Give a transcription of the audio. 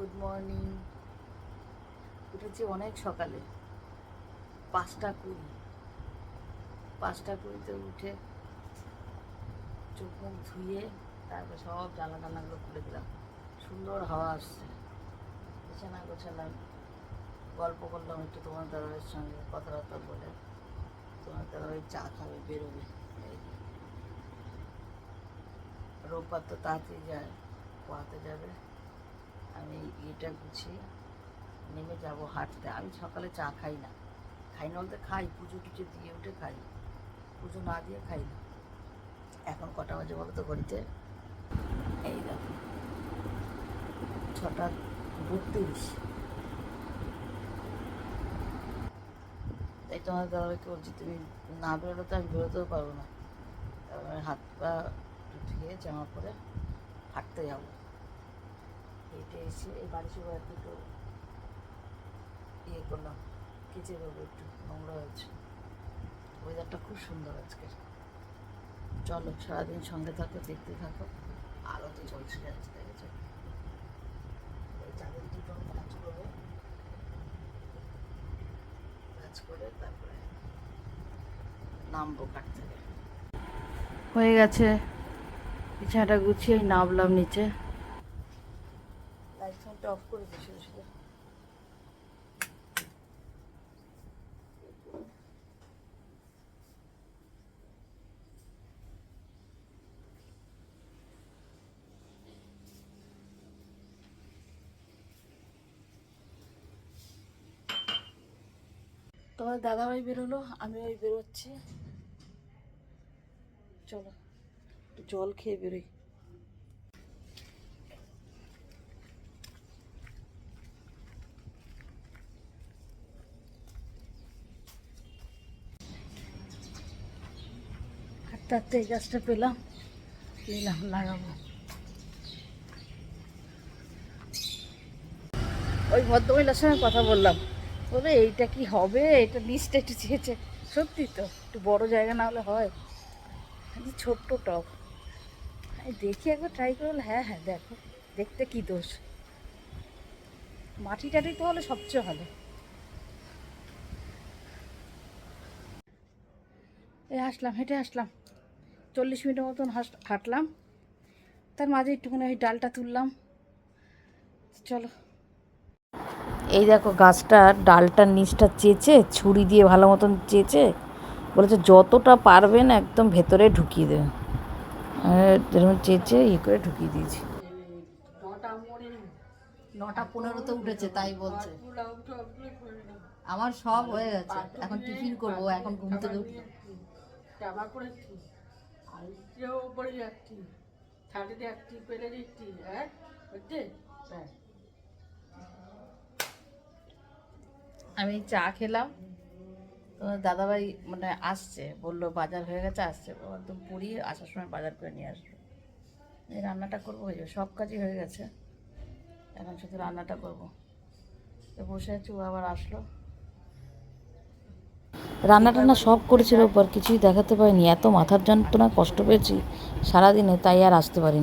Good morning উঠেছি অনেক সকালে। পাঁচটা কুড়ি। পাঁচটা কুড়িতে উঠে চোখ মুখ ধুয়ে তারপর সব জানলা টানাগুলো খুলে দিলাম। সুন্দর হাওয়া আসছে। বিছানা গোছালাম। গল্প করলাম একটু তোমার দাদার সঙ্গে কথাবার্তা বলে। তোমার দাদা ওই চা খাবে, বেরোবে। রোববার তো তাড়াতাড়ি যায় পোয়াতে যাবে। আমি এটা গুছিয়ে নেমে যাব হাঁটতে। আমি সকালে চা খাই না। খাই না বলতে খাই, পুজো টুজো দিয়ে উঠে খাই। পুজো না দিয়ে খাই না। এখন কটা বাজে বলো তো ঘড়িতে? এই দেখো, ছটা বত্রিশ। তাই তোমার দাদাকে বলছি, তুমি না বেরোলে তো আমি বেরোতেও পারব না। হাত পা ধুয়ে জামা পরে হাঁটতে যাব। হেঁটে এসে এই বাড়ি সবাই একটু ইয়ে করলাম। কেচে দেবো একটু, নোংরা হয়েছে। ওয়েদারটা খুব সুন্দর আজকে। চলো, সারাদিন সঙ্গে থাকো, দেখতে থাকো। আলো তো চলছে যাচ্ছে দেখেছ এই চাঁদের দুটো কাজ করে তারপরে নামবো কাট থেকে। হয়ে গেছে। বিছানাটা গুছিয়ে নামলাম নিচে। ফাইটটা অফ করে শুধু তোমার দাদাভাই বেরোলো আমি ওই বেরোচ্ছি। চলো জল খেয়ে বেরোই। হাঁটতে এই গাছটা পেলাম নিলাম লাগাবো। ওই ভদ্রমহিলার সঙ্গে কথা বললাম। বলে, এইটা কি হবে? এটা লিস্টটা একটু চেয়েছে। সত্যি তো, একটু বড় জায়গা না হলে হয়। ছোট্ট আমি দেখি একবার ট্রাই করে বলে হ্যাঁ হ্যাঁ দেখো, দেখতে কি দোষ? মাটি টাটি তো হলে সবচেয়ে ভালো। এই, আসলাম, হেঁটে আসলাম। চল্লিশ মিনিটের মতন হাস- হাঁটলাম। তার মাঝে একটুখানি ওই ডালটা তুললাম। চলো। এই দেখো গাছটার ডালটার নিচটা চেঁচে ছুরি দিয়ে ভালো মতন চেঁচে বলেছে যতটা পারবেন একদম ভেতরে ঢুকিয়ে দেবেন যেরকম চেঁচে ইয়ে করে ঢুকিয়ে দিয়েছি। নটা পনেরোতে উঠেছে তাই বলছে। আমার সব হয়ে গেছে। এখন টিফিন করব এখন ঘুম থেকে উঠলাম ইটেও পরে যাচ্ছি। ছাদে যাচ্ছি পেরে দিচ্ছি হ্যাঁ? হচ্ছে? হ্যাঁ। আমি চা খেলাম। তোমার দাদাভাই মানে আসছে, বলল বাজার হয়ে গেছে, আসছে। একদম পুরী আসার সময় বাজার করে নিয়ে আসবে। এই রান্নাটা করব হয়ে যাবে সব কাজই হয়ে গেছে। এখন শুধু রান্নাটা করব। তো বসে আছি, ও আবার আসলো। রান্না টান্না সব করেছিল পর কিছুই দেখাতে পারিনি। এত মাথার যন্ত্রণা কষ্ট পেয়েছি, সারাদিনে তাই আর আসতে পারিনি।